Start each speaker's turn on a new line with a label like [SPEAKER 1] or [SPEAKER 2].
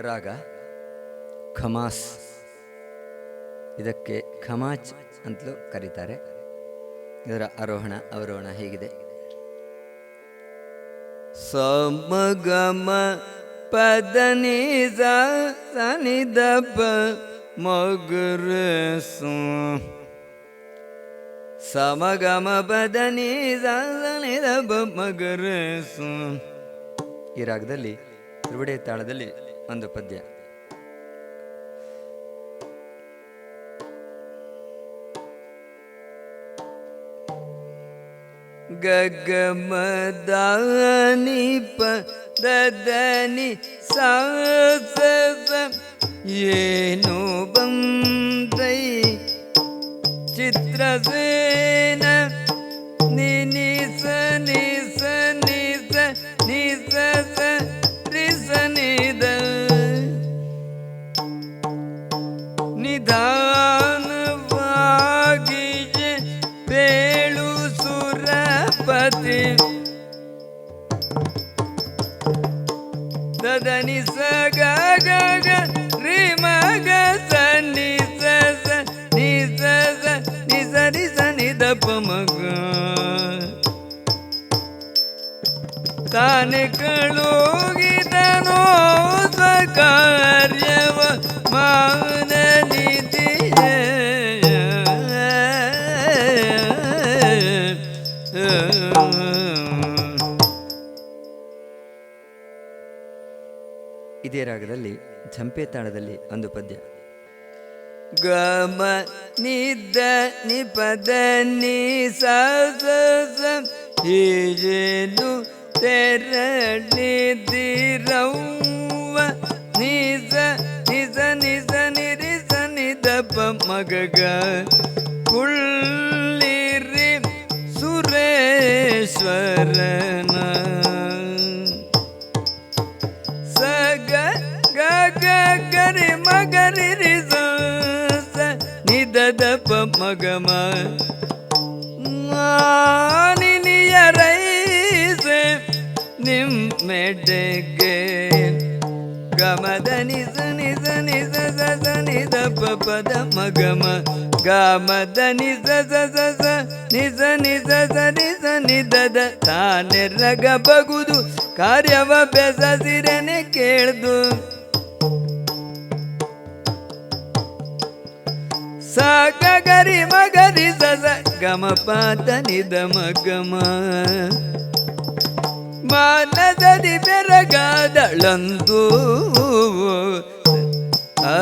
[SPEAKER 1] ರಾಗ ಖಮಾಸ್. ಇದಕ್ಕೆ ಖಮಾಚ್ ಅಂತಲೂ ಕರೀತಾರೆ. ಇದರ ಆರೋಹಣ, ಅವರೋಹಣ ಹೇಗಿದೆ. ಸಮಗಮ ಪದನಿ ಸನಿ ಮಗುರ ಸಮಗಮ ಪದನಿ ಸನಿ ಮಗುರ ಮಗರ ಈ ರಾಗದಲ್ಲಿ ತ್ರಿವಿಡೆ ತಾಳದಲ್ಲಿ ಒಂದು ಪದ್ಯ ಗಗಮದಾನಿ ಪದನಿ ಸಾಸ ಏನು ಬಂದೈ ದದನಿ ಸ ಗ ಗ ಗ ರಿ ಮ ಗ ಸ ನಿ ಸ ಸ ನಿ ಸ ಸ ನಿ ಸ ನಿ ಸ ನಿ ದ ಪ ಮ ಗ ತಾನೆ ಕಳುಗಿದನೋ ಸ್ವಕಾರ್ಯವ ಮಾನ ಇದೇ ರಾಗದಲ್ಲಿ ಝಂಪೆ ತಾಣದಲ್ಲಿ ಒಂದು ಪದ್ಯ. ಗಮ ನಿದ್ದ ನಿಪದ ನಿ ಸ ಸ ಸ ನಿಜ ನಿಸ ನಿಸ ನಿರಿಸ, ನಿದಪ ಮಗಗ. ಕುಳ್ಳಿರಿ ಸುರೇಶ್ವರನ ಮಗಮ ನಿನಿಯರೈಸೆ ನಿಮ್ಮೆಡೆಗೆ ಗಮದ ನಿಜ ನಿಜ ನಿಜ ನಿದ ಪ ಪದ ಮಗಮ ಗಮದ ನಿಜ ಸ ಸ ನಿಜ ತಾನೆ ರಗ ಬಗುದು ಕಾರ್ಯವ ಬೆಸಸಿರೆನೆ ಕೇಳ್ದು. ಸ ಗ ಗರಿ ಮಗರಿ ಸಸ ಗಮ. ಪಾತ ನಿದ ಮಗಮ ಮಾನಸದಿ ಬೆರಗಾದಳಂದು. ಆ